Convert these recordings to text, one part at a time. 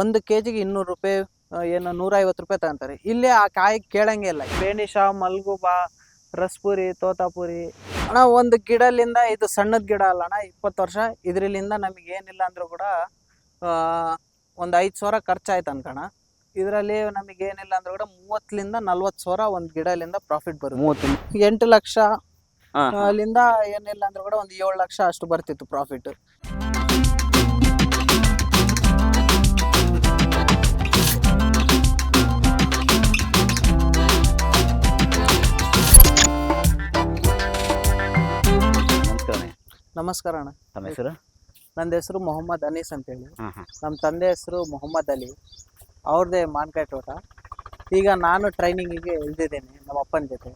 ಒಂದು ಕೆ ಜಿಗೆ ಇನ್ನೂರು ರೂಪಾಯಿ ಏನು ನೂರೈವತ್ತು ರೂಪಾಯಿ ತಗೊಂತಾರೆ. ಇಲ್ಲಿ ಆ ಕಾಯಿ ಕೇಳಂಗೆ ಇಲ್ಲ. ಬೇನಿಷ ಮಲ್ಗುಬಾ ರಸ್ಪುರಿ ತೋತಾಪುರಿ. ಅಣ್ಣ ಒಂದು ಗಿಡಲಿಂದ ಇದು ಸಣ್ಣದ ಗಿಡ ಅಲ್ಲ ಅಣ್ಣ ಇಪ್ಪತ್ತು ವರ್ಷ. ಇದರಿಂದ ನಮಗೆ ಏನಿಲ್ಲ ಅಂದರೂ ಕೂಡ ಒಂದು ಐದು ಸಾವಿರ ಖರ್ಚಾಯ್ತು ಅನ್ಕಣ. ಇದರಲ್ಲಿ ನಮಗೆ ಏನಿಲ್ಲ ಅಂದ್ರೂ ಕೂಡ ಮೂವತ್ತಲಿಂದ ನಲ್ವತ್ತು ಸಾವಿರ ಒಂದು ಗಿಡಲಿಂದ ಪ್ರಾಫಿಟ್ ಬರುತ್ತೆ. ಮೂವತ್ತು ಎಂಟು ಲಕ್ಷ ಅಲ್ಲಿಂದ ಏನಿಲ್ಲ ಅಂದ್ರೂ ಕೂಡ ಒಂದು ಏಳು ಲಕ್ಷ ಅಷ್ಟು ಬರ್ತಿತ್ತು ಪ್ರಾಫಿಟ್ ನಮಸ್ಕಾರ ಅಣ್ಣ. ತಮ್ಮ ಹೆಸರು? ನನ್ನ ಹೆಸರು ಮೊಹಮ್ಮದ್ ಅನೀಸ್ ಅಂತೇಳಿ. ಹೇಳಿ ಹಾಂ ನಮ್ಮ ತಂದೆ ಹೆಸರು ಮೊಹಮ್ಮದ್ ಅಲಿ. ಅವ್ರದ್ದೇ ಮಾನ್ಕಾಯಿ ತೋಟ. ಈಗ ನಾನು ಟ್ರೈನಿಂಗಿಗೆ ಇಳಿದಿದ್ದೇನೆ ನಮ್ಮ ಅಪ್ಪನ ಜೊತೆ.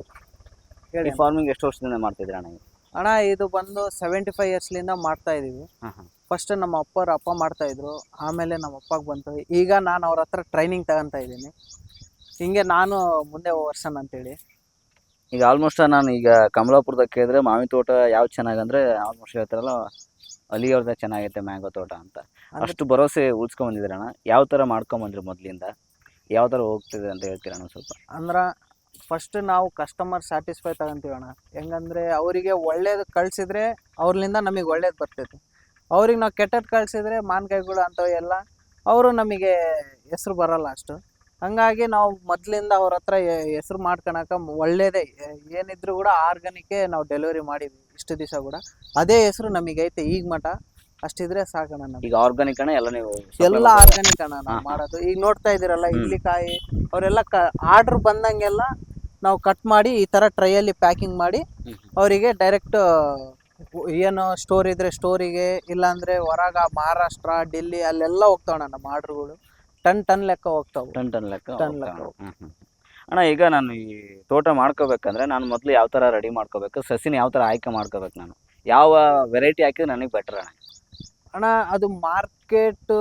ಹೇಳಿ ಈ ಫಾರ್ಮಿಂಗ್ ಎಷ್ಟು ವರ್ಷದಿಂದ ಮಾಡ್ತಿದ್ದೀರ ಅಣ್ಣ ನೀವು? ಅಣ್ಣ ಇದು ಬಂದು ಸೆವೆಂಟಿ ಫೈವ್ ಇಯರ್ಸ್ಲಿಂದ ಮಾಡ್ತಾ ಹಾಂ ಹಾಂ ಫಸ್ಟ್ ನಮ್ಮ ಅಪ್ಪರ ಅಪ್ಪ ಮಾಡ್ತಾ ಇದ್ರು. ಆಮೇಲೆ ನಮ್ಮ ಅಪ್ಪಗೆ ಬಂತು. ಈಗ ನಾನು ಅವ್ರ ಹತ್ರ ಟ್ರೈನಿಂಗ್ ತಗೊಂತ ಇದ್ದೀನಿ ಹಿಂಗೆ ನಾನು ಮುಂದೆ ವರ್ಷನ್ ಅಂತೇಳಿ ಈಗ ಆಲ್ಮೋಸ್ಟ್ ನಾನು ಈಗ ಕಮಲಾಪುರದಾಗ ಕೇಳಿದ್ರೆ ಮಾವಿನ ತೋಟ ಯಾವ್ದು ಚೆನ್ನಾಗಂದ್ರೆ ಆಲ್ಮೋಸ್ಟ್ ಹೇಳ್ತಾರಲ್ಲ ಅಲಿಯವ್ರದ ಚೆನ್ನಾಗೈತೆ ಮ್ಯಾಂಗೋ ತೋಟ ಅಂತ. ಅಷ್ಟು ಭರವಸೆ ಉಳ್ಸ್ಕೊಂಡ್ ಬಂದಿದ್ದೀರ ಅಣ್ಣ? ಯಾವ ಥರ ಮಾಡ್ಕೊಂಬಂದ್ರಿ ಮೊದಲಿಂದ? ಯಾವ ಥರ ಹೋಗ್ತಿದೆ ಅಂತ ಹೇಳ್ತೀರ ಅಣ್ಣ ಸ್ವಲ್ಪ? ಅಂದ್ರೆ ಫಸ್ಟ್ ನಾವು ಕಸ್ಟಮರ್ ಸ್ಯಾಟಿಸ್ಫೈ ತಗೊಂತೀವಣ್ಣ ಹೆಂಗಂದ್ರೆ ಅವರಿಗೆ ಒಳ್ಳೇದು ಕಳ್ಸಿದ್ರೆ ಅವ್ರಲಿಂದ ನಮಗೆ ಒಳ್ಳೇದು ಬರ್ತೈತಿ. ಅವ್ರಿಗೆ ನಾವು ಕೆಟ್ಟದ್ದು ಕಳ್ಸಿದ್ರೆ ಮಾನ್ಕಾಯಿಗಳು ಅಂಥವು ಎಲ್ಲ ಅವರು ನಮಗೆ ಹೆಸರು ಬರಲ್ಲ ಅಷ್ಟು. ಹಂಗಾಗಿ ನಾವು ಮೊದಲಿಂದ ಅವ್ರ ಹತ್ರ ಹೆಸರು ಮಾಡ್ಕೊಳಕ ಒಳ್ಳೇದೇ. ಏನಿದ್ರು ಕೂಡ ಆರ್ಗಾನಿಕ್ಕೆ ನಾವು ಡೆಲಿವರಿ ಮಾಡಿದ್ವಿ ಇಷ್ಟು ದಿವಸ ಕೂಡ. ಅದೇ ಹೆಸರು ನಮಗೈತೆ ಈಗ ಮಠ ಅಷ್ಟಿದ್ರೆ ಸಾಕಣ್ಣ ನಮಗೆ. ಈಗ ಆರ್ಗಾನಿಕ್ ಅಣ್ಣ ಎಲ್ಲ ನೀವು ಎಲ್ಲ? ಆರ್ಗಾನಿಕ್ ಅಣ್ಣ ನಾವು ಮಾಡೋದು. ಈಗ ನೋಡ್ತಾ ಇದ್ದೀರಲ್ಲ ಇಡ್ಲಿ ಇಡ್ಲಿಕಾಯಿ ಅವರೆಲ್ಲ ಕ ಆರ್ಡರ್ ಬಂದಂಗೆಲ್ಲ ನಾವು ಕಟ್ ಮಾಡಿ ಈ ತರ ಟ್ರೈಯಲ್ಲಿ ಪ್ಯಾಕಿಂಗ್ ಮಾಡಿ ಅವರಿಗೆ ಡೈರೆಕ್ಟ್ ಏನು ಸ್ಟೋರ್ ಇದ್ರೆ ಸ್ಟೋರಿಗೆ ಇಲ್ಲಾಂದ್ರೆ ಹೊರಗ ಮಹಾರಾಷ್ಟ್ರ ಡೆಲ್ಲಿ ಅಲ್ಲೆಲ್ಲ ಹೋಗ್ತಾವಣ್ಣ ನಮ್ಮ ಆರ್ಡರ್ಗಳು. ಟನ್ ಟನ್ ಲೆಕ್ಕ ಹೋಗ್ತಾವು. ಟನ್ ಟನ್ ಲೆಕ್ಕ ಟನ್ ಹೋಗ್ತಾ ಲೆಕ್ಕ ಅಣ್ಣ. ಹ್ಮ್, ಹ್ಮ್. ಅಣ್ಣ ಈಗ ನಾನು ಈ ತೋಟ ಮಾಡ್ಕೋಬೇಕಂದ್ರೆ ನಾನು ಮೊದಲು ಯಾವ ಥರ ರೆಡಿ ಮಾಡ್ಕೋಬೇಕು ಸಸಿನ ಯಾವ ಥರ ಆಯ್ಕೆ ಮಾಡ್ಕೋಬೇಕು ನಾನು? ಯಾವ ವೆರೈಟಿ ಹಾಕಿದ್ರೆ ನನಗೆ ಬೆಟರ್ ಅಣ್ಣ? ಅಣ್ಣ ಅದು ಮಾರ್ಕೆಟ್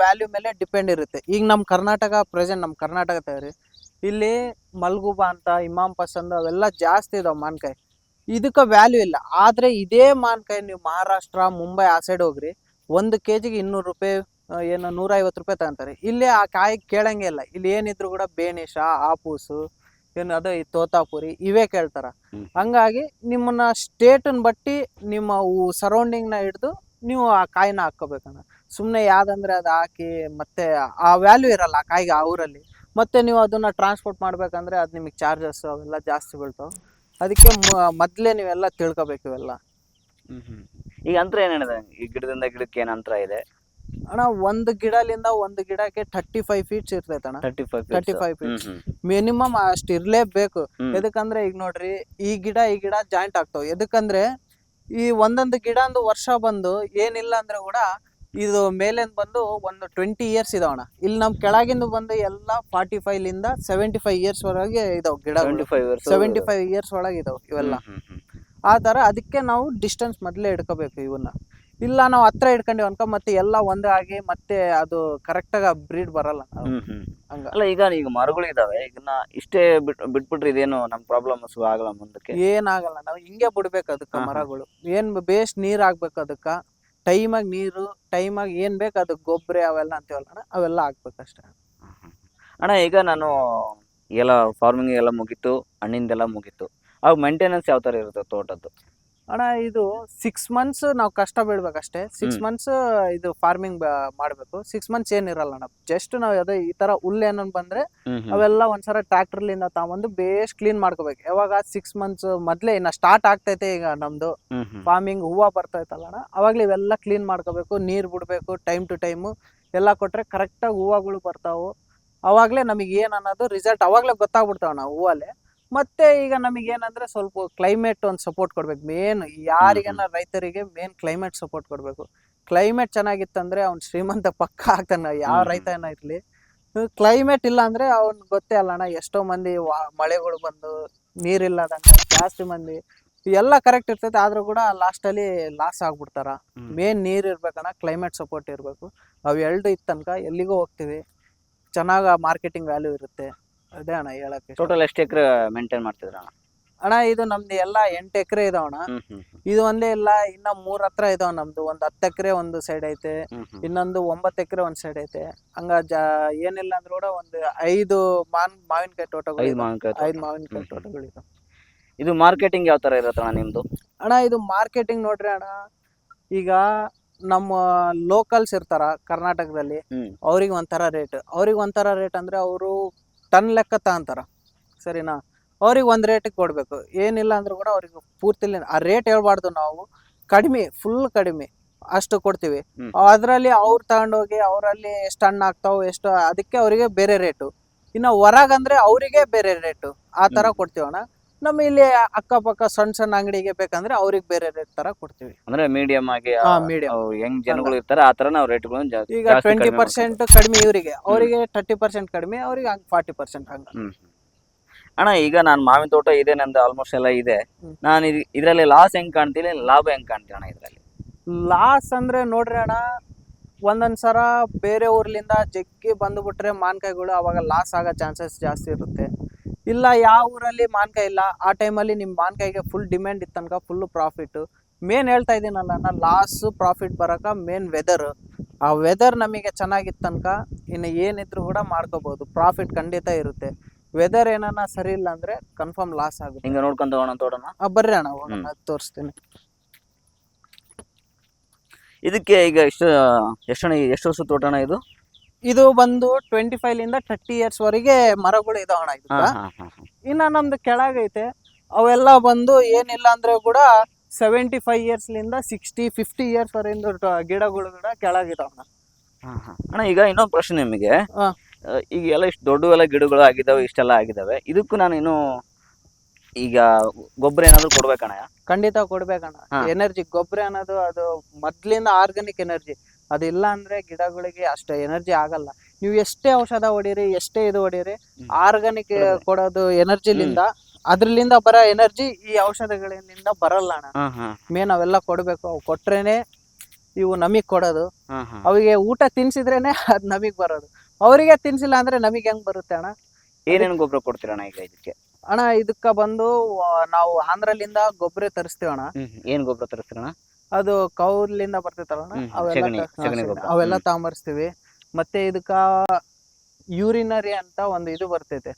ವ್ಯಾಲ್ಯೂ ಮೇಲೆ ಡಿಪೆಂಡ್ ಇರುತ್ತೆ. ಈಗ ನಮ್ಮ ಕರ್ನಾಟಕ ಪ್ರೆಸೆಂಟ್ ನಮ್ಮ ಕರ್ನಾಟಕ ತಗರಿ ಇಲ್ಲಿ ಮಲ್ಗುಬಾ ಅಂತ ಇಮಾಮ್ ಪಸಂದ್ ಅವೆಲ್ಲ ಜಾಸ್ತಿ ಇದಾವೆ ಮಾನ್ಕಾಯಿ ಇದಕ್ಕೆ ವ್ಯಾಲ್ಯೂ ಇಲ್ಲ. ಆದರೆ ಇದೇ ಮಾನ್ಕಾಯಿ ನೀವು ಮಹಾರಾಷ್ಟ್ರ ಮುಂಬೈ ಆ ಸೈಡ್ ಹೋಗ್ರಿ. ಒಂದು ಕೆ ಜಿಗೆ ಇನ್ನೂರು ರೂಪಾಯಿ ಏನು ನೂರೈವತ್ತು ರೂಪಾಯಿ ತಗೊಂತಾರೆ. ಇಲ್ಲಿ ಆ ಕಾಯಿ ಕೇಳಂಗೆ ಇಲ್ಲ. ಇಲ್ಲಿ ಏನಿದ್ರು ಕೂಡ ಬೇನಿಷ ಆಪೂಸು ಏನು ಅದು ಈ ತೋತಾಪುರಿ ಇವೇ ಕೇಳ್ತಾರ. ಹಂಗಾಗಿ ನಿಮ್ಮನ್ನ ಸ್ಟೇಟನ್ ಬಟ್ಟಿ ನಿಮ್ಮ ಸರೌಂಡಿಂಗ್ನ ಹಿಡಿದು ನೀವು ಆ ಕಾಯಿನ ಹಾಕೋಬೇಕಣ್ಣ ಸುಮ್ಮನೆ ಯಾವ್ದಂದ್ರೆ ಅದು ಹಾಕಿ ಮತ್ತೆ ಆ ವ್ಯಾಲ್ಯೂ ಇರಲ್ಲ ಆ ಕಾಯಿಗೆ ಆ ಊರಲ್ಲಿ. ಮತ್ತೆ ನೀವು ಅದನ್ನ ಟ್ರಾನ್ಸ್ಪೋರ್ಟ್ ಮಾಡ್ಬೇಕಂದ್ರೆ ಅದು ನಿಮಗೆ ಚಾರ್ಜಸ್ ಅವೆಲ್ಲ ಜಾಸ್ತಿ ಬೀಳ್ತಾವೆ. ಅದಕ್ಕೆ ಮೊದಲೇ ನೀವೆಲ್ಲ ತಿಳ್ಕೊಬೇಕು ಇವೆಲ್ಲ. ಈಗ ಅಂತರ ಏನಿದೆ ಈ ಗಿಡದಿಂದ ಗಿಡಕ್ಕೆ ಏನಂತರ ಅಂತರ ಇದೆ? ಅಣ್ಣ ಒಂದು ಗಿಡಲಿಂದ ಒಂದ್ ಗಿಡಕ್ಕೆ ಥರ್ಟಿ ಫೈವ್ ಫೀಟ್ಸ್ ಇರ್ತೈತೆ ಅಣ್ಣ thirty five thirty five feets minimum ಅಷ್ಟು ಇರ್ಲೇಬೇಕು. ಎದಕ್ಕಂದ್ರೆ ಈಗ ನೋಡ್ರಿ ಈ ಗಿಡ ಈ ಗಿಡ ಜಾಯಿಂಟ್ ಆಗ್ತಾವ. ಎದಕ್ಕಂದ್ರೆ ಈ ಒಂದೊಂದು ಗಿಡ ಒಂದು ವರ್ಷ ಬಂದು ಏನಿಲ್ಲ ಅಂದ್ರೆ ಕೂಡ ಇದು ಮೇಲಿಂದ ಬಂದು ಒಂದು ಟ್ವೆಂಟಿ ಇಯರ್ಸ್ ಇದಾವಣ ಇಲ್ಲಿ ನಮ್ ಕೆಳಗಿಂದ ಬಂದು ಎಲ್ಲ ಫಾರ್ಟಿ ಫೈವ್ ಲಿಂದ ಸೆವೆಂಟಿ ಫೈವ್ ಇಯರ್ಸ್ ಒಳಗೆ ಇದಾವ ಗಿಡ seventy five years seventy five years ಒಳಗೆ ಇದಾವ ಇವೆಲ್ಲ. ಆ ತರ ಅದಕ್ಕೆ ನಾವು ಡಿಸ್ಟೆನ್ಸ್ ಮೊದಲೇ ಇಡ್ಕೋಬೇಕು ಇವನ್ನ. ಇಲ್ಲ ನಾವು ಹತ್ರ ಇಟ್ಕೊಂಡಿವ್ ಅನ್ಕೊ ಮತ್ತೆ ಎಲ್ಲ ಒಂದೇ ಆಗಿ ಮತ್ತೆ ಅದು ಕರೆಕ್ಟಾಗಿ ಬ್ರೀಡ್ ಬರಲ್ಲ. ಹಂಗ. ಅಲ್ಲ ಈಗ ಈಗ ಮರಗಳು ಇದಾವೆ ಇದನ್ನ ಇಷ್ಟೇ ಬಿಟ್ ಬಿಟ್ಬಿಟ್ರೆ ಇದೇನು ನಮ್ ಪ್ರಾಬ್ಲಮ್ಸ್ ಆಗಲ್ಲ ಮುಂದಕ್ಕೆ? ಏನಾಗಲ್ಲ ನಾವು ಹಿಂಗೆ ಬಿಡ್ಬೇಕು ಅದಕ್ಕ. ಮರಗಳು. ಏನ್ ಬೇಸ್ ನೀರ್ ಹಾಕ್ಬೇಕು ಅದಕ್ಕ ಆಗಿ ನೀರು ಟೈಮಾಗಿ ಏನ್ ಬೇಕು ಅದಕ್ಕೆ ಗೊಬ್ಬರ ಅವೆಲ್ಲ ಅಂತೀವಲ್ಲ ಅಣ್ಣ, ಅವೆಲ್ಲ ಹಾಕ್ಬೇಕಷ್ಟೇ. ಅಣ್ಣ ಈಗ ನಾನು ಎಲ್ಲ ಫಾರ್ಮಿಂಗ್ ಎಲ್ಲ ಮುಗೀತು ಹಣ್ಣಿಂದೆಲ್ಲ ಮುಗೀತು. ಅವಾಗ ಮೇಂಟೆನೆನ್ಸ್ ಯಾವ ತರ ಇರುತ್ತೆ ತೋಟದ್ದು? ಅಣ್ಣ ಇದು ಸಿಕ್ಸ್ ಮಂತ್ಸ್ ನಾವು ಕಷ್ಟ ಬೀಳ್ಬೇಕಷ್ಟೇ. ಸಿಕ್ಸ್. ಮಂತ್ಸ್ ಇದು ಫಾರ್ಮಿಂಗ್ ಮಾಡಬೇಕು. ಸಿಕ್ಸ್ ಮಂತ್ಸ್ ಏನಿರಲ್ಲ ಅಣ್ಣ. ಜಸ್ಟ್ ನಾವು ಅದೇ ಈ ತರ ಹುಲ್ಲು ಏನನ್ ಬಂದ್ರೆ ಅವೆಲ್ಲ ಒಂದ್ಸಲ ಟ್ರ್ಯಾಕ್ಟರ್ಲಿಂದ ತಗೊಂಡು ಬೇಸ್ ಕ್ಲೀನ್ ಮಾಡ್ಕೋಬೇಕು. ಯಾವಾಗ ಸಿಕ್ಸ್ ಮಂತ್ಸ್ ಮೊದ್ಲೇ ಇನ್ನ ಸ್ಟಾರ್ಟ್ ಆಗ್ತೈತೆ ಈಗ ನಮ್ದು. ಫಾರ್ಮಿಂಗ್ ಹೂವು ಬರ್ತೈತಲ್ಲ ಅಣ್ಣ. ಅವಾಗ್ಲೇ ಇವೆಲ್ಲ ಕ್ಲೀನ್ ಮಾಡ್ಕೋಬೇಕು. ನೀರ್ ಬಿಡಬೇಕು ಟೈಮ್ ಟು ಟೈಮು ಎಲ್ಲ ಕೊಟ್ರೆ ಕರೆಕ್ಟಾಗಿ ಹೂವಗಳು ಬರ್ತಾವು. ಅವಾಗ್ಲೇ ನಮಗೆ ಏನು ಅನ್ನೋದು ರಿಸಲ್ಟ್ ಅವಾಗಲೇ ಗೊತ್ತಾಗ್ಬಿಡ್ತಾವ ನಾವು ಹೂವಲ್ಲೇ. ಮತ್ತೆ ಈಗ ನಮಗೆ ಏನಂದ್ರೆ ಸ್ವಲ್ಪ ಕ್ಲೈಮೇಟ್ ಒಂದು ಸಪೋರ್ಟ್ ಕೊಡ್ಬೇಕು. ಮೇನ್ ಯಾರಿಗನ ರೈತರಿಗೆ ಮೇನ್ ಕ್ಲೈಮೇಟ್ ಸಪೋರ್ಟ್ ಕೊಡಬೇಕು. ಕ್ಲೈಮೇಟ್ ಚೆನ್ನಾಗಿತ್ತಂದ್ರೆ ಅವ್ನು ಶ್ರೀಮಂತ ಪಕ್ಕ ಆಗ್ತಾನೆ. ಯಾವ ರೈತ ಏನ ಇರ್ಲಿ. ಕ್ಲೈಮೇಟ್ ಇಲ್ಲ ಅಂದ್ರೆ ಅವ್ನ್ ಗೊತ್ತೇ ಅಲ್ಲ ಅಣ್ಣ. ಎಷ್ಟೋ ಮಂದಿ ಮಳೆಗಳು ಬಂದು ನೀರಿಲ್ಲದಂಗ ಜಾಸ್ತಿ ಮಂದಿ. ಎಲ್ಲ ಕರೆಕ್ಟ್ ಇರ್ತೈತೆ ಆದ್ರೂ ಕೂಡ ಲಾಸ್ಟ್ ಅಲ್ಲಿ ಲಾಸ್ ಆಗ್ಬಿಡ್ತಾರ. ಮೇನ್ ನೀರ್ ಇರ್ಬೇಕಣ್ಣ ಕ್ಲೈಮೇಟ್ ಸಪೋರ್ಟ್ ಇರ್ಬೇಕು. ಅವ್ ಎರಡು ಇತ್ತನಕ ಎಲ್ಲಿಗೂ ಹೋಗ್ತೀವಿ. ಚೆನ್ನಾಗ ಮಾರ್ಕೆಟಿಂಗ್ ವ್ಯಾಲ್ಯೂ ಇರುತ್ತೆ. ಅದೇ ಅಣ್ಣ ಹೇಳಕ್ಕೆ. ಟೋಟಲ್ ಎಷ್ಟು ಎಕರೆ ಮೇಂಟೈನ್ ಮಾಡ್ತಿದ್ರ ಅಣ್ಣ? ಅಣ್ಣ ಇದು ನಮ್ದು ಎಲ್ಲ ಎಂಟು ಎಕರೆ ಹ್ಮ್ ಇದು ಒಂದೇ ಇಲ್ಲ ಇನ್ನ ಮೂರ್ ಹತ್ರ ಇದಾವ ನಮ್ದು. ಒಂದ್ ಹತ್ತು ಎಕರೆ ಒಂದು ಸೈಡ್ ಐತೆ. ಇನ್ನೊಂದು ಒಂಬತ್ತು ಎಕರೆ ಒಂದ್ ಸೈಡ್ ಐತೆ. ಹಂಗ ಜಾ ಏನಿಲ್ಲ ಅಂದ್ರೂ ಕೂಡ ಒಂದು ಐದು ಮಾನ್ ಮಾವಿನಕಾಯಿ ತೋಟಗಳು ಐದು. ಮಾವಿನಕಾಯಿ ಐದು. ತೋಟಗಳು ಇದಾವ ಇದು ಮಾರ್ಕೆಟಿಂಗ್ ಯಾವ ತರ ಇರತ್ತಣ್ಣ ನಿಮ್ದು? ಅಣ್ಣ ಇದು ಮಾರ್ಕೆಟಿಂಗ್ ನೋಡ್ರಿ ಅಣ್ಣ. ಈಗ ನಮ್ಮ ಲೋಕಲ್ಸ್ ಇರ್ತಾರ ಕರ್ನಾಟಕದಲ್ಲಿ ಅವ್ರಿಗೆ ಒಂಥರ ರೇಟ್ ಅವ್ರಿಗೆ ಒಂಥರ ರೇಟ್ ಅಂದ್ರೆ ಅವರು ಟನ್ ಲೆಕ್ಕ ತಗೊಂತಾರೆ. ಸರಿನಾ? ಅವ್ರಿಗೆ ಒಂದು ರೇಟಿಗೆ ಕೊಡಬೇಕು. ಏನಿಲ್ಲ ಅಂದ್ರೂ ಕೂಡ ಅವ್ರಿಗೆ ಪೂರ್ತಿ ಆ ರೇಟ್ ಹೇಳ್ಬಾರ್ದು ನಾವು. ಕಡಿಮೆ ಫುಲ್ ಕಡಿಮೆ ಅಷ್ಟು ಕೊಡ್ತೀವಿ. ಅದರಲ್ಲಿ ಅವ್ರು ತಗೊಂಡೋಗಿ ಅವರಲ್ಲಿ ಎಷ್ಟು ಹಣ್ಣು ಆಗ್ತಾವ ಎಷ್ಟು ಅದಕ್ಕೆ ಅವರಿಗೆ ಬೇರೆ ರೇಟು ಇನ್ನು ಹೊರಗಂದ್ರೆ ಅವರಿಗೆ ಬೇರೆ ರೇಟು ಆ ತರ ಹ್ಮ್. ಕೊಡ್ತೀವಣ್ಣ. ನಮ್ಮ ಇಲ್ಲಿ ಅಕ್ಕಪಕ್ಕ ಸಣ್ಣ ಸಣ್ಣ ಅಂಗಡಿಗೆ ಬೇಕಂದ್ರೆ ಅವ್ರಿಗೆ ಬೇರೆ ರೇಟ್ ತರ ಕೊಡ್ತೀವಿ. ಅಂದ್ರೆ ಮೀಡಿಯಂ ಆಗಿ ಆ, medium. ಹೆಂಗ್ ಜನಗಳು ಇರ್ತಾರೆ ಆ ತರ ನಾವು ರೇಟ್ಗಳು ಜಾಸ್ತಿ ಈಗ ಜಾಸ್ತಿ ಟ್ವೆಂಟಿ ಕಡಿಮೆ ಪರ್ಸೆಂಟ್ ಕಡಿಮೆ ಇವರಿಗೆ ಅವರಿಗೆ ತರ್ಟಿ ಪರ್ಸೆಂಟ್ ಕಡಿಮೆ ಅವ್ರಿಗೆ ಹಂಗೆ ಫಾರ್ಟಿ ಪರ್ಸೆಂಟ್ ಹಂಗ. ಹ್ಮ್. ಅಣ್ಣ ಈಗ ನಾನು ಮಾವಿನ ತೋಟ ಇದೆ ನಂದು ಆಲ್ಮೋಸ್ಟ್ ಎಲ್ಲ ಇದೆ. ಹ್ಮ್. ನಾನು ಇದರಲ್ಲಿ ಲಾಸ್ ಹೆಂಗ್ ಕಾಣ್ತೀನಿ ಲಾಭ ಹೆಂಗ್ ಕಾಣ್ತೀನಿ ಅಣ್ಣ ಇದರಲ್ಲಿ? ಲಾಸ್ ಅಂದ್ರೆ ನೋಡ್ರಿ ಅಣ್ಣ ಒಂದೊಂದ್ ಸಲ ಬೇರೆ ಊರ್ಲಿಂದ ಜಗ್ಗಿ ಬಂದ್ಬಿಟ್ರೆ ಮಾನ್ಕಾಯಿಗಳು ಅವಾಗ ಲಾಸ್ ಆಗೋ ಚಾನ್ಸಸ್ ಜಾಸ್ತಿ ಇರುತ್ತೆ. ಇಲ್ಲ ಯಾವ ಊರಲ್ಲಿ ಮಾನ್ಕಾಯಿ ಇಲ್ಲ ಆ ಟೈಮಲ್ಲಿ ನಿಮ್ಮ ಮಾನ್ಕಾಯಿಗೆ ಫುಲ್ ಡಿಮ್ಯಾಂಡ್ ಇತ್ತನ್ಕ ಫುಲ್ ಪ್ರಾಫಿಟ್ ಮೇನ್ ಹೇಳ್ತಾ ಇದ್ದೀನಲ್ಲ ನಾನು ಲಾಸ್ ಪ್ರಾಫಿಟ್ ಬರಕ ಮೇನ್ ವೆದರ್ ಆ ವೆದರ್ ನಮಗೆ ಚೆನ್ನಾಗಿತ್ತನ್ಕ ಇನ್ನು ಏನಿದ್ರು ಕೂಡ ಮಾಡ್ಕೋಬಹುದು ಪ್ರಾಫಿಟ್ ಖಂಡಿತ ಇರುತ್ತೆ. ವೆದರ್ ಏನಾನ ಸರಿ ಇಲ್ಲ ಅಂದ್ರೆ ಕನ್ಫರ್ಮ್ ಲಾಸ್ ಆಗುತ್ತೆ. ಹಿಂಗೆ ನೋಡ್ಕೊಂತ ಹೋಗೋಣ ತೋಡೋಣ. ಬರ್ರಿ ಅಣ್ಣ ಹೋಗೋಣ ತೋರಿಸ್ತೀನಿ. ಇದಕ್ಕೆ ಈಗ ಎಷ್ಟು ಎಷ್ಟಣ ಎಷ್ಟು ವರ್ಷ ತೋಟಣ ಇದು? ಇದು ಬಂದು ಟ್ವೆಂಟಿ ಫೈವ್ ಲಿಂದ ಥರ್ಟಿ ಇಯರ್ಸ್ ವರೆಗೆ ಮರಗಳು ಇದಾವಣ ಇದು. ಇನ್ನ ನಮ್ದು ಕೆಳಗೈತೆ ಅವೆಲ್ಲ ಬಂದು ಏನಿಲ್ಲ ಅಂದ್ರೆ ಕೂಡ ಸೆವೆಂಟಿ ಫೈವ್ ಇಯರ್ಸ್ ಲಿಂದ ಸಿಕ್ಸ್ಟಿ ಫಿಫ್ಟಿ ಇಯರ್ಸ್ ವರೆಯಿಂದ ಗಿಡಗಳು ಕೂಡ ಕೆಳಗಿದಾವಣ ಹಾ. ಅಣ್ಣ ಈಗ ಇನ್ನೊಂದು ಪ್ರಶ್ನೆ ನಿಮಗೆ. ಈಗ ಎಲ್ಲ ಇಷ್ಟು ದೊಡ್ಡ ಎಲ್ಲ ಗಿಡಗಳು ಆಗಿದಾವೆ ಇಷ್ಟೆಲ್ಲ ಆಗಿದಾವೆ. ಇದಕ್ಕೂ ನಾನು ಇನ್ನು ಈಗ ಗೊಬ್ಬರ ಏನಾದ್ರು ಕೊಡ್ಬೇಕಣ್ಣ? ಖಂಡಿತ ಕೊಡ್ಬೇಕಣ್ಣ. ಎನರ್ಜಿ ಗೊಬ್ಬರ ಅನ್ನೋದು ಅದು ಮೊದ್ಲಿಂದ ಆರ್ಗಾನಿಕ್ ಎನರ್ಜಿ ಅದಿಲ್ಲ ಅಂದ್ರೆ ಗಿಡಗಳಿಗೆ ಅಷ್ಟು ಎನರ್ಜಿ ಆಗಲ್ಲ. ನೀವು ಎಷ್ಟೇ ಔಷಧ ಹೊಡೀರಿ ಎಷ್ಟೇ ಇದು ಹೊಡೀರಿ ಆರ್ಗಾನಿಕ್ ಕೊಡೋದು. ಎನರ್ಜಿಲಿಂದ ಅದ್ರಲಿಂದ ಬರೋ ಎನರ್ಜಿ ಈ ಔಷಧಗಳಿಂದ ಬರಲ್ಲ ಅಣ್ಣ. ಮೇನ್ ಅವೆಲ್ಲ ಕೊಡ್ಬೇಕು. ಅವು ಕೊಟ್ರೇನೆ ಇವು ನಮಗ್ ಕೊಡೋದು. ಅವಿಗೆ ಊಟ ತಿನ್ಸಿದ್ರೇನೆ ಅದ್ ನಮಗ್ ಬರೋದು. ಅವರಿಗೆ ತಿನ್ಸಿಲ್ಲ ಅಂದ್ರೆ ನಮಗ್ ಹೆಂಗ್ ಬರುತ್ತೆ ಅಣ್ಣ? ಏನೇನು ಗೊಬ್ಬರ ಕೊಡ್ತೀರಣ್ಣ ಈಗ ಇದಕ್ಕೆ? ಅಣ್ಣ ಇದಕ್ಕ ಬಂದು ನಾವು ಆಂಧ್ರಲಿಂದ ಗೊಬ್ಬರ ತರಿಸ್ತೀವಣ್ಣ ಏನ್ ಗೊಬ್ಬರ ತರಿಸ್ತೀರಣ್ಣ ಅದು ಕೌರ್ಲಿಂದ ಬರ್ತೈತಲ್ಲ ಹ್ಮ್, ಅವೆಲ್ಲ ಸಗಣಿ, ತ- ಹಾ, ಸಗಣಿ ಸಗಣಿ. ಅವೆಲ್ಲ ಹ್ಮ್. ತಗೊಂಬರ್ಸ್ತೀವಿ ಮತ್ತೆ ಇದಕ್ಕ ಯೂರಿನರಿ ಅಂತ ಒಂದು ಇದು ಬರ್ತೈತೆ.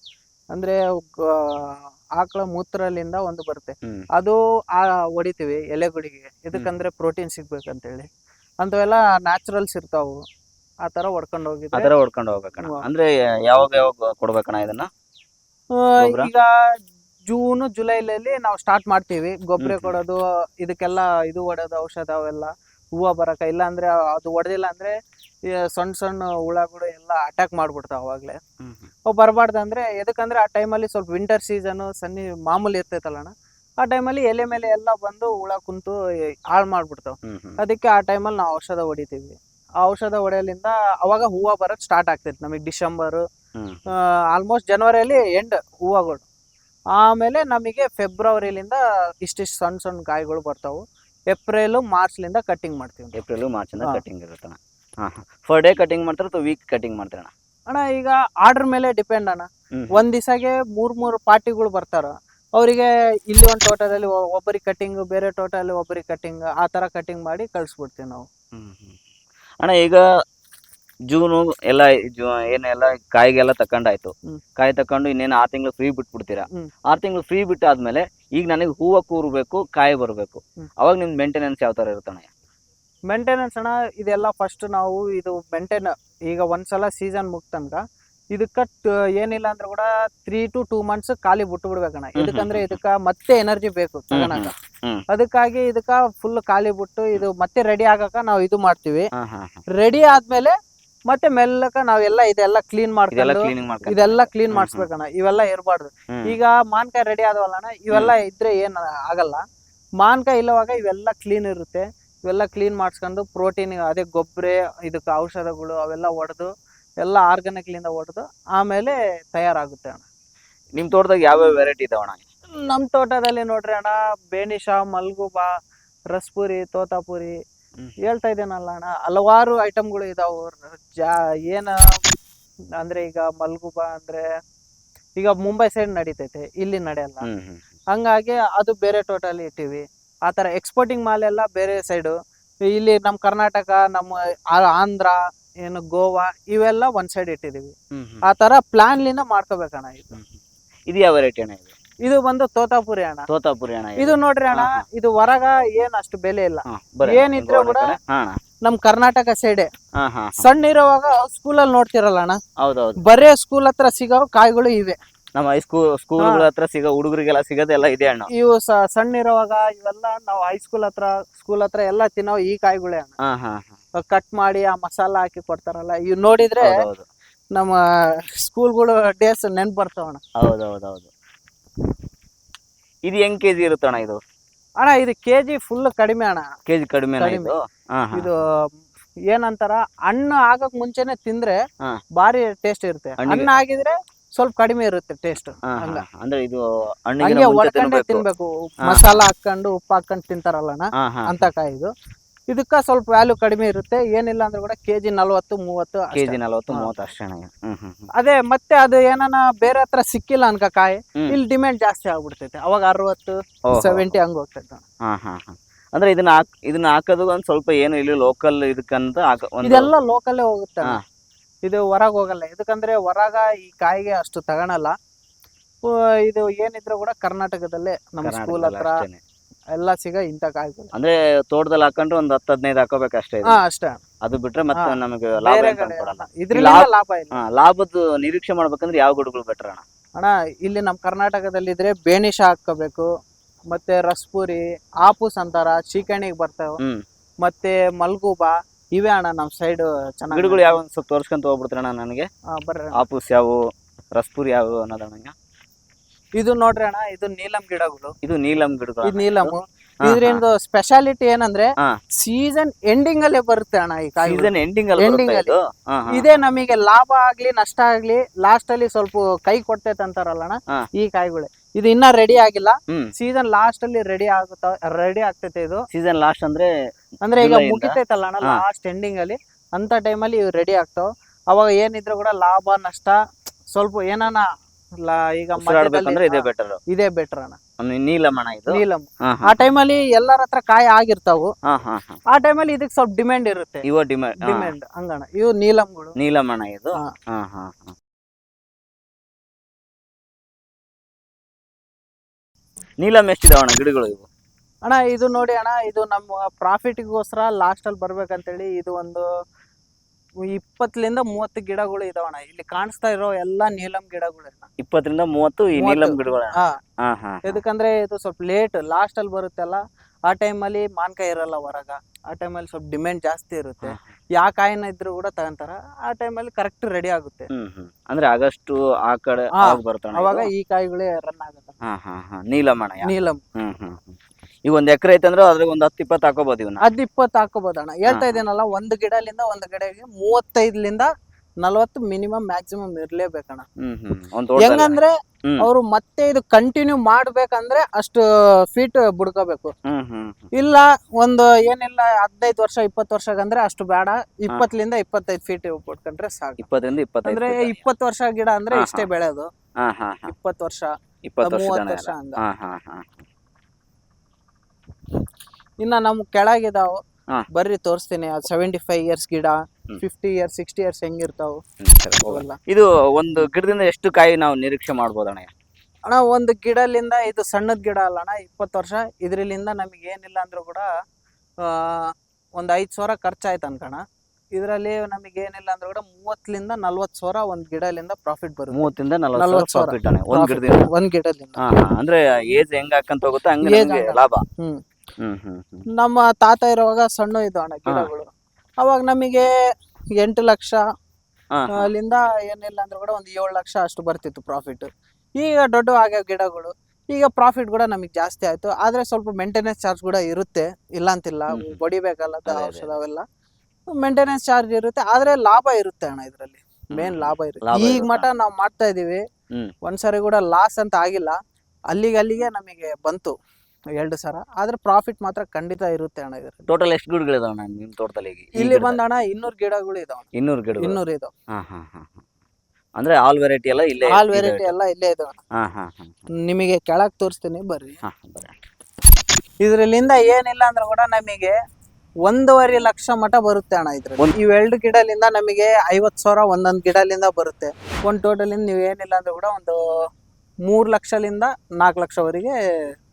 ಅಂದ್ರೆ ಗ- ಆಕಳ ಮೂತ್ರಲಿಂದ ಒಂದು ಬರುತ್ತೆ. ಹ್ಮ್. ಅದು ಆ ಹೊಡಿತೀವಿ ಎಲೆಗಳಿಗೆ ಇದಕ್ಕಂದ್ರೆ ಪ್ರೋಟೀನ್ ಸಿಗ್ಬೇಕಂತೇಳಿ. ಅಂತವೆಲ್ಲ ನ್ಯಾಚುರಲ್ಸ್ ಇರ್ತಾವು. ಆ ತರ ಹೊಡ್ಕೊಂಡು ಹೋಗಿ ಹೋಗಿದ್ರೆ ಥರ ಹೊಡ್ಕೊಂಡು ಹೋಗ್ಬೇಕಣ್ಣ. ಅಂದ್ರೆ ಯಾವಾಗ ಯಾವಾಗ ಕೊಡ್ಬೇಕಣ್ಣ ಇದನ್ನ? ಆ, ಗೊಬ್ರ? ಈಗ ಜೂನ್ ಜುಲೈಲಲ್ಲಿ ನಾವು ಸ್ಟಾರ್ಟ್ ಮಾಡ್ತೀವಿ. ಗೊಬ್ಬರ ಕೊಡೋದು ಇದಕ್ಕೆಲ್ಲ ಇದು ಹೊಡೋದು ಔಷಧ ಅವೆಲ್ಲ ಹೂವು ಬರಕ ಇಲ್ಲ ಅಂದ್ರೆ ಅದು ಹೊಡೆದಿಲ್ಲ ಅಂದ್ರೆ ಸಣ್ಣ ಸಣ್ಣ ಹುಳಗಳು ಎಲ್ಲ ಅಟ್ಯಾಕ್ ಮಾಡ್ಬಿಡ್ತಾವ ಹ್ಮ್. ಅವು ಬರಬಾರ್ದು ಅಂದ್ರೆ ಎದಕ್ಕಂದ್ರೆ ಆ ಟೈಮಲ್ಲಿ ಸ್ವಲ್ಪ ವಿಂಟರ್ ಸೀಸನ್ ಸನ್ನಿ ಮಾಮೂಲಿ ಇರ್ತೈತಲ್ಲಣ್ಣ ಆ ಟೈಮಲ್ಲಿ ಎಲೆ ಮೇಲೆ ಎಲ್ಲ ಬಂದು ಹುಳ ಕುಂತು ಹಾಳು ಮಾಡ್ಬಿಡ್ತಾವ. ಅದಕ್ಕೆ ಆ ಟೈಮಲ್ಲಿ ನಾವು ಔಷಧ ಹೊಡಿತೀವಿ. ಆ ಔಷಧ ಹೊಡೆಯಲಿಂದ ಅವಾಗ ಹೂವು ಬರಕ್ ಸ್ಟಾರ್ಟ್ ಆಗ್ತೈತೆ ನಮಗೆ ಡಿಸೆಂಬರ್ ಆಲ್ಮೋಸ್ಟ್ ಜನವರಿಯಲ್ಲಿ ಎಂಡ್ ಹೂವುಗಳು. ಆಮೇಲೆ ನಮಗೆ ಫೆಬ್ರವರಿಲಿಂದ ಇಷ್ಟಿಷ್ಟು ಸಣ್ಣ ಸಣ್ಣ ಕಾಯಿಗಳು ಬರ್ತಾವೆ. ಏಪ್ರಿಲ್ ಮಾರ್ಚ್ಲಿಂದ ಕಟ್ಟಿಂಗ್ ಮಾಡ್ತೀವಿ ಏಪ್ರಿಲ್ ಮಾರ್ಚ್ ಇಂದ ಇರುತ್ತೆ ಹಾ ಫರ್ ಡೇ ಕಟಿಂಗ್ ಮಾಡ್ತಾರೆ ಅಥವಾ ವೀಕ್ ಕಟಿಂಗ್ ಮಾಡ್ತಾರೆ ಅಣ್ಣ? ಈಗ ಆರ್ಡರ್ ಮೇಲೆ ಡಿಪೆಂಡ್ ಅಣ್ಣ. ಒಂದು ದಿವಸಗೆ ಮೂರ್ ಮೂರು ಪಾರ್ಟಿಗಳು ಬರ್ತಾರ. ಅವರಿಗೆ ಇಲ್ಲಿ ಒಂದು ತೋಟದಲ್ಲಿ ಒಬ್ಬರಿಗೆ ಕಟಿಂಗ್ ಬೇರೆ ತೋಟದಲ್ಲಿ ಒಬ್ಬರಿಗೆ ಕಟಿಂಗ್ ಆ ತರ ಕಟಿಂಗ್ ಮಾಡಿ ಕಳಿಸ್ಬಿಡ್ತೀವಿ ನಾವು. ಅಣ್ಣ ಈಗ ಜೂನು ಎಲ್ಲ ಜೂ ಏನೆಲ್ಲ ಕಾಯಿಗೆಲ್ಲ ತಕೊಂಡಾಯ್ತು. ಕಾಯಿ ತಕೊಂಡು ಇನ್ನೇನು ಆರು ತಿಂಗಳು ಫ್ರೀ ಬಿಟ್ಬಿಡ್ತೀರಾ? ಬಿಡ್ತೀರಾ ಆರು ತಿಂಗಳು ಫ್ರೀ ಬಿಟ್ಟಾದ್ಮೇಲೆ ಈಗ ನನಗೆ ಹೂವು ಕೂರ್ಬೇಕು ಕಾಯಿ ಬರಬೇಕು. ಅವಾಗ ನಿಮ್ಮ ಮೇಂಟೆನೆನ್ಸ್ ಯಾವ ತರ ಇರುತ್ತಣ್ಣ? ಮೇಂಟೆನೆನ್ಸ್ ಅಣ್ಣ ಇದೆಲ್ಲ ಫಸ್ಟ್ ನಾವು ಇದು ಮೇಂಟೈನ್ ಈಗ ಒಂದ್ಸಲ ಸೀಸನ್ ಮುಗ್ತನಕ ಇದಕ್ಕ ಏನಿಲ್ಲ ಅಂದ್ರೆ ಕೂಡ ತ್ರೀ ಟು ಟೂ ಮಂತ್ಸ್ ಖಾಲಿ ಬಿಟ್ಟು ಬಿಡ್ಬೇಕಣ್ಣ ಇದಕ್ಕಂದ್ರೆ ಇದಕ್ಕ ಮತ್ತೆ ಎನರ್ಜಿ ಬೇಕು ತಗೊಳಕ ಅದಕ್ಕಾಗಿ ಇದಕ್ಕ ಫುಲ್ ಖಾಲಿ ಬಿಟ್ಟು ಇದು ಮತ್ತೆ ರೆಡಿ ಆಗಕ ನಾವು ಇದು ಮಾಡ್ತೀವಿ. ರೆಡಿ ಆದ್ಮೇಲೆ ಮತ್ತೆ ಮೆಲ್ಲಕ ನಾವೆಲ್ಲ ಇದೆಲ್ಲ ಕ್ಲೀನ್ ಮಾಡ್ಕೊಂಡು ಇದೆಲ್ಲ ಕ್ಲೀನ್. ಮಾಡಿಸ್ಬೇಕಣ್ಣ. ಇವೆಲ್ಲ ಇರಬಾರ್ದು. ಈಗ ಮಾನ್ಕಾಯಿ ರೆಡಿ ಆದವಲ್ಲಣ್ಣ ಇವೆಲ್ಲ ಇದ್ರೆ ಏನ್ ಆಗಲ್ಲ. ಮಾನ್ಕಾಯಿ ಇಲ್ಲವಾಗ ಇವೆಲ್ಲ ಕ್ಲೀನ್ ಇರುತ್ತೆ. ಇವೆಲ್ಲ ಕ್ಲೀನ್ ಮಾಡಿಸ್ಕೊಂಡು ಪ್ರೋಟೀನ್ ಅದೇ ಗೊಬ್ಬರ ಇದಕ್ಕೆ ಔಷಧಗಳು ಅವೆಲ್ಲ ಹೊಡೆದು ಎಲ್ಲ ಆರ್ಗಾನಿಕ್ಲಿಂದ ಹೊಡೆದು ಆಮೇಲೆ ತಯಾರಾಗುತ್ತೆ ಅಣ್ಣ. ನಿಮ್ ತೋಟದಾಗ ಯಾವ್ಯಾವ ವೆರೈಟಿ ಇದಾವಣ್ಣ ನಮ್ಮ ತೋಟದಲ್ಲಿ ನೋಡ್ರಿ ಅಣ್ಣ ಬೇನಿಷ ಮಲ್ಗುಬಾ ರಸ್ಪುರಿ ತೋತಾಪುರಿ. ಹೇಳ್ತಾ ಇದ್ದೇನಲ್ಲ ಅಣ್ಣ ಹಲವಾರು ಐಟಮ್ಗಳು ಇದಾವು. ಜಾ ಏನ ಅಂದ್ರೆ ಈಗ ಮಲ್ಗುಬಾ ಅಂದ್ರೆ ಈಗ ಮುಂಬೈ ಸೈಡ್ ನಡೀತೈತೆ ಇಲ್ಲಿ ನಡೆಯಲ್ಲ. ಹಂಗಾಗಿ ಅದು ಬೇರೆ ಟೋಟಲಿ ಇಟ್ಟಿವಿ. ಆ ಥರ ಎಕ್ಸ್ಪೋರ್ಟಿಂಗ್ ಮಾಲ್ ಎಲ್ಲ ಬೇರೆ ಸೈಡು ಇಲ್ಲಿ ನಮ್ಮ ಕರ್ನಾಟಕ ನಮ್ಮ ಆಂಧ್ರ ಏನು ಗೋವಾ ಇವೆಲ್ಲ ಒಂದ್ ಸೈಡ್ ಇಟ್ಟಿದೀವಿ. ಆ ತರ ಪ್ಲಾನ್ಲಿಂದ ಮಾಡ್ಕೋಬೇಕಣ್ಣ ಇದು. ಇದು ಯಾವ ವೆರೈಟಿ ಅಣ್ಣ ಇದು? ಇದು ಬಂದು ತೋತಾಪುರಿ ಅಣ್ಣ. ತೋತಾಪುರಿ ಅಣ್ಣ ಇದು. ನೋಡ್ರಿ ಅಣ್ಣ. ಇದು ಹೊರಗ ಏನ್ ಅಷ್ಟು ಬೆಲೆ ಇಲ್ಲ. ಏನಿದ್ರೆ ಕೂಡ. ನಮ್ ಕರ್ನಾಟಕ ಸೈಡೆ. ಸಣ್ಣ ಇರುವಾಗ ಸ್ಕೂಲ್ ಅಲ್ಲಿ ನೋಡ್ತಿರಲ್ಲ ಅಣ್ಣ. ಹೌದೌದು. ಬರೇ ಸ್ಕೂಲ್ ಹತ್ರ ಸಿಗೋ ಕಾಯಿಗಳು ಇವೆ. ನಮ್ಮ ಹೈಸ್ಕೂಲ್ ಸ್ಕೂಲ್ ಹತ್ರ ಸಿಗೋ ಹುಡುಗರಿಗೆಲ್ಲ ಸಿಗೋದೆಲ್ಲ ಇದೆ ಅಣ್ಣ. ಇವು ಸಣ್ಣ ಇರುವಾಗ ಇವೆಲ್ಲ ನಾವು ಹೈಸ್ಕೂಲ್ ಹತ್ರ ಸ್ಕೂಲ್ ಹತ್ರ ಎಲ್ಲ ತಿನ್ನೋ ಈ ಕಾಯಿಗಳೇ ಅಣ್ಣ. ಕಟ್ ಮಾಡಿ ಆ ಮಸಾಲ ಹಾಕಿ ಕೊಡ್ತಾರಲ್ಲ ಇವ್ ನೋಡಿದ್ರೆ ನಮ್ಮ ಸ್ಕೂಲ್ಗಳು ಡೇಸ್ ನೆನ್ಪು ಬರ್ತಾವಣ್ಣ ಹೌದೌದೌದು. ಇದು ಹೆಂಗ್ ಕೆಜಿ ಇರುತ್ತಣ್ಣ ಇದು? ಅಣ್ಣ ಇದು ಕೆಜಿ ಫುಲ್ ಕಡಿಮೆ ಅಣ್ಣ. ಕೆಜಿ ಕಡಿಮೆ. ಇದು? ಏನಂತಾರ ಹಣ್ಣು ಆಗಕ್ ಮುಂಚೆನೆ ತಿಂದ್ರೆ ಬಾರಿ ಭಾರಿ ಟೇಸ್ಟ್ ಇರುತ್ತೆ. ಹಣ್ಣು ಆಗಿದ್ರೆ ಸ್ವಲ್ಪ ಕಡಿಮೆ ಇರುತ್ತೆ ಟೇಸ್ಟ್. ಅಂದ್ರೆ ಇದು ಹಂಗೆ ಒಡ್ಕೊಂಡೆ ತಿನ್ಬೇಕು. ಮಸಾಲ ಹಾಕೊಂಡು ಉಪ್ಪು ಹಾಕೊಂಡು ತಿಂತಾರಲ್ಲಣ್ಣ ಹಾ ಹಾ. ಅಂತ ಕಾಯಿ ಇದು. ಇದಕ್ಕ ಸ್ವಲ್ಪ ವ್ಯಾಲ್ಯೂ ಕಡಿಮೆ ಇರುತ್ತೆ ಏನಿಲ್ಲ ಅಂದ್ರೆ ಕೂಡ ಕೆಜಿ ನಲ್ವತ್ತು ಮೂವತ್ತು. ಕೆಜಿ ನಲವತ್ತು. ಮೂವತ್ತು ಅಷ್ಟೇ. ಅದೇ ಮತ್ತೆ ಅದು ಏನಾನ ಬೇರೆ ಹತ್ರ ಸಿಕ್ಕಿಲ್ಲ ಅನ್ಕ ಕಾಯಿ. ಇಲ್ಲಿ ಡಿಮ್ಯಾಂಡ್ ಜಾಸ್ತಿ ಆಗ್ಬಿಡ್ತೈತೆ ಅವಾಗ ಅರವತ್ತು. ಸೆವೆಂಟಿ ಹಂಗ ಹೋಗ್ತೈತೆ ಹಾ ಹಾ ಹಾ ಅಂದ್ರೆ ಇದನ್ನ ಹಾಕ್ ಇದನ್ನ ಹಾಕೋದು ಒಂದ್ ಸ್ವಲ್ಪ ಏನು ಇಲ್ಲಿ ಲೋಕಲ್ ಇದಕ್ಕಂತ ಹಾಕ ಇದೆಲ್ಲ ಲೋಕಲ್ಲೇ ಹೋಗುತ್ತೆ ಇದು ಹೊರಗೆ ಹೋಗಲ್ಲ ಇದಕ್ಕಂದ್ರೆ ಹೊರಗ ಈ ಕಾಯಿಗೆ ಅಷ್ಟು ತಗೊಳಲ್ಲ ಇದು ಏನಿದ್ರು ಕೂಡ ಕರ್ನಾಟಕದಲ್ಲೇ ನಮ್ಮ ಸ್ಕೂಲ್ ಹತ್ರ. ಎಲ್ಲ ಸಿಗ ಇಂಥ ಕಾಯಿಗಳು ಅಂದ್ರೆ ತೋಟದಲ್ಲಿ ಹಾಕೊಂಡ್ರೆ ಒಂದ್ ಹತ್ತು ಹದಿನೈದು ಹಾಕೋಬೇಕು ಅಷ್ಟೇ ಇದು. ಹಾ ಅಷ್ಟೇ. ಅದು ಬಿಟ್ರೆ ಮತ್ತೆ ಹಾ. ನಮಗೆ ಲಾಭ ಬೇರೆ ಅಂತ ಕಡೆ ಕೊಡಲ್ಲ ಇದ್ರಿಂದ ಲಾಭ- ಲಾಭ ಇಲ್ಲ. ಹಾ ಲಾಭದ್ದು ನಿರೀಕ್ಷೆ ಮಾಡ್ಬೇಕಂದ್ರೆ ಯಾವ ಗಿಡಗಳು ಬೆಟರ್ ಅಣ್ಣ? ಅಣ್ಣ ಇಲ್ಲಿ ನಮ್ಮ ಕರ್ನಾಟಕದಲ್ಲಿ ಇದ್ರೆ ಬೇಣಿಶ ಹಾಕೋಬೇಕು ಮತ್ತೆ ರಸ್ಪೂರಿ ಆಪೂಸ್ ಅಂತಾರ ಚೀಕಣಿಗೆ ಬರ್ತಾವ ಹ್ಮ್. ಮತ್ತೆ ಮಲ್ಗೂಬ ಇವೆ ಅಣ್ಣ ನಮ್ಮ ಸೈಡ್ ಚೆನ್ನಾಗಿ ಗಿಡಗಳು ಯಾವ ಸ್ವಲ್ಪ ತೋರ್ಸ್ಕೊಂತ ಹೋಗ್ಬಿಡ್ತಾರಣ್ಣ ನನಗೆ? ಬರ್ರಿ ಅಣ್ಣ. ಆಪೂಸ್ ಯಾವ ರಸ್ಪೂರಿ ಯಾವ ಅನ್ನೋದಣ್ಣ ಇದು ನೋಡ್ರಿ ಅಣ್ಣ ಇದು ನೀಲಂ ಗಿಡಗಳು. ಇದು ನೀಲಂ ಗಿಡಗಳು ಇದು ನೀಲಂ. ಇದ್ರಿಂದ ಸ್ಪೆಷಾಲಿಟಿ ಏನಂದ್ರೆ ಸೀಸನ್ ಎಂಡಿಂಗ್ ಅಲ್ಲೇ ಬರುತ್ತೆ ಅಣ್ಣ ಈ ಕಾಯಿ ಸೀಸನ್ ಎಂಡಿಂಗ್ ಅಲ್ಲಿ Ending ಅಲ್ಲಿ. ಇದು ನಮಗೆ ಲಾಭ ಆಗ್ಲಿ ನಷ್ಟ ಆಗ್ಲಿ ಲಾಸ್ಟ್ ಅಲ್ಲಿ ಸ್ವಲ್ಪ ಕೈ ಕೊಡ್ತೈತೆ ಅಂತಾರಲ್ಲ ಅಣ್ಣ ಈ ಕಾಯಿಗಳು ಇದು ಇನ್ನ ರೆಡಿ ಆಗಿಲ್ಲ. ಸೀಸನ್ ಲಾಸ್ಟ್ ಅಲ್ಲಿ ರೆಡಿ ಆಗುತ್ತ ರೆಡಿ ಆಗ್ತೈತೆ ಇದು. ಸೀಸನ್ ಲಾಸ್ಟ್ ಅಂದ್ರೆ ಅಂದ್ರೆ ಈಗ? ಮುಗಿತೈತಲ್ಲ ಅಣ್ಣ ಲಾಸ್ಟ್ ಎಂಡಿಂಗ್ ಅಲ್ಲಿ. ಅಂತ ಟೈಮಲ್ಲಿ ಇವು ರೆಡಿ ಆಗ್ತಾವ. ಅವಾಗ ಏನಿದ್ರು ಕೂಡ ಲಾಭ ನಷ್ಟ ಸ್ವಲ್ಪ ಏನಾನ ಈಗ ಉಸಿರಾಡ್ಬೇಕಂದ್ರೆ ಇದೇ ಬೆಟರ್ ಇದೇ ಬೆಟರ್ ಅಣ್ಣ. ನೀಲಮಣ ಇದು. ನೀಲಂ ಹಾ ಆ ಟೈಮಲ್ಲಿ ಎಲ್ಲರ ಹತ್ರ ಕಾಯಿ ಆಗಿರ್ತಾವು. ಹಾ ಹಾ ಹಾ. ಆ ಟೈಮಲ್ಲಿ ಇದಕ್ಕೆ ಸ್ವಲ್ಪ ಡಿಮ್ಯಾಂಡ್ ಇರುತ್ತೆ. ಇವ ಡಿಮ್ಯಾಂಡ್ ಡಿಮ್ಯಾಂಡ್ ಹಂಗಣ ಇವು ನೀಲಂಗಳು ನೀಲಮಣ ಇದು. ಹಾ. ಹಾ ಹಾ ಹಾ. ನೀಲಂ ಎಷ್ಟಿದಾವಣ್ಣ ಗಿಡಗಳು ಇವು? ಅಣ್ಣ ಇದು ನೋಡಿ ಅಣ್ಣ ಇದು ನಮ್ಮ ಪ್ರಾಫಿಟ್ಗೋಸ್ಕರ ಲಾಸ್ಟ್ ಅಲ್ಲಿ ಬರ್ಬೇಕಂತೇಳಿ ಇದು ಒಂದು ಇಪ್ಪತ್ತರಿಂದ ಮೂವತ್ತು ಗಿಡಗಳು ಇದಾವಣ್ಣ. ಇಲ್ಲಿ ಕಾಣಿಸ್ತಾ ಇರೋ ಎಲ್ಲಾ ನೀಲಂ ಗಿಡಗಳು ಇಪ್ಪತ್ತರಿಂದ ಮೂವತ್ತು ಈ. ನೀಲಂ ಗಿಡಗಳ ಎದಕ್ಕಂದ್ರೆ ಇದು ಸ್ವಲ್ಪ ಲೇಟ್ ಲಾಸ್ಟ್ ಅಲ್ಲಿ ಬರುತ್ತಲ್ಲ ಆ ಟೈಮಲ್ಲಿ ಮಾನ್ಕಾಯಿ ಇರಲ್ಲ ಹೊರಗ. ಆ ಟೈಮಲ್ಲಿ ಸ್ವಲ್ಪ ಡಿಮ್ಯಾಂಡ್ ಜಾಸ್ತಿ ಇರುತ್ತೆ. ಯಾವ ಕಾಯಿನ ಇದ್ರು ಕೂಡ ತಗೊಂತಾರ. ಆ ಟೈಮಲ್ಲಿ ಕರೆಕ್ಟ್ ರೆಡಿ ಆಗುತ್ತೆ. ಅಂದ್ರೆ ಆಗಸ್ಟ್ ಆ ಕಡೆ ಅವಾಗ ಈ ಕಾಯಿಗಳೇ ರನ್ ಆಗುತ್ತೆ. ನೀಲಂ. ನೀಲಂ. ಹ್ಮ್ ಹ್ಮ್ ಹ್ಮ್. ಈಗ ಒಂದ್ ಎಕರೆ ಐತಂದ್ರೆ ಅದ್ರಾಗ ಒಂದ್ ಹತ್ತು ಇಪ್ಪತ್ತು ಹಾಕೋಬಹುದು ಇವನ್ನ. ಅದ್ ಇಪ್ಪತ್ತು ಹಾಕೋಬೋದಣ್ಣ ಹೇಳ್ತಾ ಇದೇನಲ್ಲ ಒಂದ್ ಗಿಡಲಿಂದ ಒಂದ್ ಗಿಡಗೆ ಮೂವತ್ತೈದ್ಲಿಂದ ನಲ್ವತ್ತು ಮಿನಿಮಮ್ ಮ್ಯಾಕ್ಸಿಮಮ್ ಇರ್ಲೇಬೇಕಣ್ಣ. ಹೆಂಗಂದ್ರೆ ಅವ್ರು ಮತ್ತೆ ಇದು ಕಂಟಿನ್ಯೂ ಮಾಡ್ಬೇಕಂದ್ರೆ ಅಷ್ಟು ಫೀಟ್ ಬುಡ್ಕೋಬೇಕು. ಇಲ್ಲ ಒಂದು ಏನಿಲ್ಲ ಹದಿನೈದು ವರ್ಷ ಇಪ್ಪತ್ತು ವರ್ಷ ಅಂದ್ರೆ ಅಷ್ಟು ಬೇಡ. ಇಪ್ಪತ್ತಲಿಂದ ಇಪ್ಪತ್ತೈದು ಫೀಟ್ ಬಿಟ್ಕೊಂಡ್ರೆ ಸಾಕು. ಇಪ್ಪತ್ತರಿಂದ ಇಪ್ಪತ್ತೈದು ಅಂದ್ರೆ. ಇಪ್ಪತ್ತು ವರ್ಷ ಗಿಡ ಅಂದ್ರೆ ಇಷ್ಟೇ. ಬೆಳೆಯೋದು ಇಪ್ಪತ್ತು ವರ್ಷ ಮೂವತ್ತು ವರ್ಷ ಅಂದ್ರೆ ಹಂಗ ಇನ್ನ ನಮ್ ಕೆಳಗಿದಾವು. ಹಾ. ಬರ್ರಿ ತೋರಿಸ್ತೀನಿ. ಅದು ಸೆವೆಂಟಿ ಫೈವ್ ಇಯರ್ಸ್ ಗಿಡ. ಫಿಫ್ಟಿ ಇಯರ್ಸ್ ಸಿಕ್ಸ್ಟಿ ಇಯರ್ಸ್ ಹೆಂಗಿರ್ತಾವು ಅವೆಲ್ಲ. ಇದು ಒಂದು ಗಿಡದಿಂದ ಎಷ್ಟು ಕಾಯಿ ನಾವು ನಿರೀಕ್ಷೆ ಮಾಡ್ಬೋದಣ್ಣ ಅಣ್ಣ ಒಂದು ಗಿಡಲಿಂದ ಇದು ಸಣ್ಣದ ಗಿಡ ಅಲ್ಲ ಅಣ್ಣ ಇಪ್ಪತ್ತು ವರ್ಷ. ಇದ್ರಲ್ಲಿಂದ ನಮಗೆ ಏನಿಲ್ಲ ಅಂದ್ರೂ ಕೂಡ ಆ, ಒಂದ್ ಐದ್ ಸಾವಿರ ಖರ್ಚಾಯ್ತು ಅನ್ಕಣ ಇದರಲ್ಲಿ ನಮಗೆ ಏನಿಲ್ಲ ಅಂದ್ರೂ ಕೂಡ ಮೂವತ್ತಲಿಂದ ನಲ್ವತ್ತು ಸಾವಿರ ಒಂದ್ ಗಿಡಲಿಂದ ಪ್ರಾಫಿಟ್ ಬರುತ್ತೆ. ಮೂವತ್ತಿಂದ ನಲವತ್ತು ನಲವತ್ತು ಸಾವಿರ. ಪ್ರಾಫಿಟ್ ಅಣ್ಣ ಒಂದ್ ಗಿಡದಿಂದ? ಒಂದ್ ಗಿಡಲಿಂದ. ಹಾ ಹಾ ಅಂದ್ರೆ ಏಜ್ ಹೆಂಗ್ ಹಾಕಂತ ಹೋಗುತ್ತೆ? ಹಂಗ Age ನಮ್ಗೆ ಹಂಗ. ಲಾಭ. ಹ್ಮ್. ನಮ್ಮ ತಾತ ಇರುವಾಗ ಸಣ್ಣ ಇದು ಅಣ್ಣ ಗಿಡಗಳು. ಅವಾಗ ನಮಗೆ ಎಂಟು ಲಕ್ಷ. ಅಲ್ಲಿಂದ ಏನಿಲ್ಲ ಅಂದ್ರೆ ಕೂಡ ಒಂದು ಏಳು ಲಕ್ಷ ಅಷ್ಟು ಬರ್ತಿತ್ತು ಪ್ರಾಫಿಟ್ ಈಗ ದೊಡ್ಡ ಆಗ್ಯಾವ ಗಿಡಗಳು. ಈಗ ಪ್ರಾಫಿಟ್ ಕೂಡ ನಮಗೆ ಜಾಸ್ತಿ ಆಯ್ತು. ಆದ್ರೆ ಸ್ವಲ್ಪ ಮೇಂಟೆನೆನ್ಸ್ ಚಾರ್ಜ್ ಕೂಡ ಇರುತ್ತೆ. ಇಲ್ಲ ಅಂತಿಲ್ಲ. ಬಡಿಬೇಕಲ್ಲ. ಔಷಧ ಅವೆಲ್ಲ. ಮೇಂಟೆನೆನ್ಸ್ ಚಾರ್ಜ್ ಇರುತ್ತೆ. ಆದ್ರೆ ಲಾಭ ಇರುತ್ತೆ ಅಣ್ಣ ಇದರಲ್ಲಿ. ಮೇನ್ ಲಾಭ ಇರುತ್ತೆ. ಈಗ ಮಠ ನಾವು ಮಾಡ್ತಾ ಇದೀವಿ. ಒಂದ್ಸರಿ ಕೂಡ ಲಾಸ್ ಅಂತ ಆಗಿಲ್ಲ. ಅಲ್ಲಿಗೆ ಅಲ್ಲಿಗೆ ನಮಗೆ ಬಂತು. ಎರಡು ಸರ. ಆದ್ರೆ ಪ್ರಾಫಿಟ್ ಮಾತ್ರ ಖಂಡಿತ ಇರುತ್ತೆ ಅಣ್ಣ ಇದ್ರೆ ಟೋಟಲ್ ಎಷ್ಟು ಗಿಡಗಳಿದಾವಣ್ಣ ನಿಮ್ ತೋಟದಲ್ಲಿ ಈಗ? ಈ ಇಲ್ಲಿ ಗಿಡದಲ್ಲಿ? ಬಂದ ಅಣ್ಣ ಇನ್ನೂರು ಗಿಡಗಳು ಇದಾವ. ಇನ್ನೂರು ಗಿಡ ಇನ್ನೂರು ಇದಾವ ಹಾ ಹಾ ಹಾ ಹಾ. ಅಂದ್ರೆ ಆಲ್ ವೆರೈಟಿ ಎಲ್ಲ ಇಲ್ಲೇ ಆಲ್ ವೆರೈಟಿ ಎಲ್ಲ ಇಲ್ಲೇ ಇದಾವೆ ಹಾ ಹಾ ಹಾ ನಿಮಗೆ ಕೆಳಗ್ ತೋರಿಸ್ತೀನಿ ಬರ್ರಿ. ಹಾ ಇದ್ರಲ್ಲಿಂದ ಏನಿಲ್ಲ ಅಂದ್ರೆ ಕೂಡ ನಮಗೆ ಒಂದೂವರೆ ಲಕ್ಷ ಮಠ ಬರುತ್ತೆ ಅಣ್ಣ ಇದ್ರಲ್ಲಿ. ಇವೆರಡು ಗಿಡಲಿಂದ ನಮಗೆ ಐವತ್ ಸಾವಿರ ಒಂದೊಂದ್ ಗಿಡಲಿಂದ ಬರುತ್ತೆ. ಒಂದ್ ಟೋಟಲ್ ನೀವು ಏನಿಲ್ಲ ಅಂದ್ರೆ ಕೂಡ ಒಂದು ಮೂರ್ ಲಕ್ಷಲಿಂದ ನಾಲ್ಕು ಲಕ್ಷವರೆಗೆ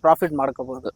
ಪ್ರಾಫಿಟ್ ಮಾಡ್ಕೋಬಹುದು.